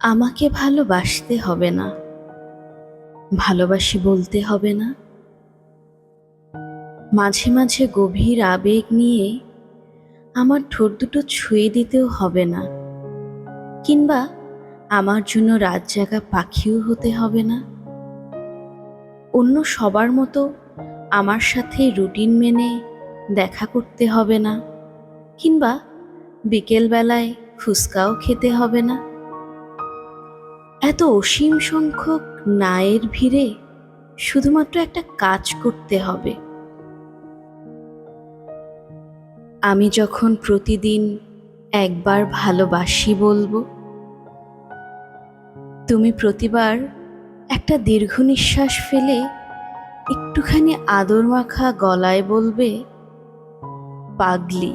আমাকে ভালোবাসতে হবে না। ভালোবাসি বলতে হবে না। মাঝে মাঝে গভীর আবেগ নিয়ে আমার ঠোঁট দুটো ছুঁয়ে দিতেও হবে না। কিংবা আমার জন্য রাত জাগা পাখিও হতে হবে না। অন্য সবার মতো আমার সাথে রুটিন মেনে দেখা করতে হবে না। কিংবা বিকেলবেলায় ফুচকাও খেতে হবে না। এত অসীম সংখ্যক নায়ের ভিড়ে শুধুমাত্র একটা কাজ করতে হবে। আমি যখন প্রতিদিন একবার ভালোবাসি বলব, তুমি প্রতিবার একটা দীর্ঘ নিঃশ্বাস ফেলে একটুখানি আদর মাখা গলায় বলবে, পাগলি।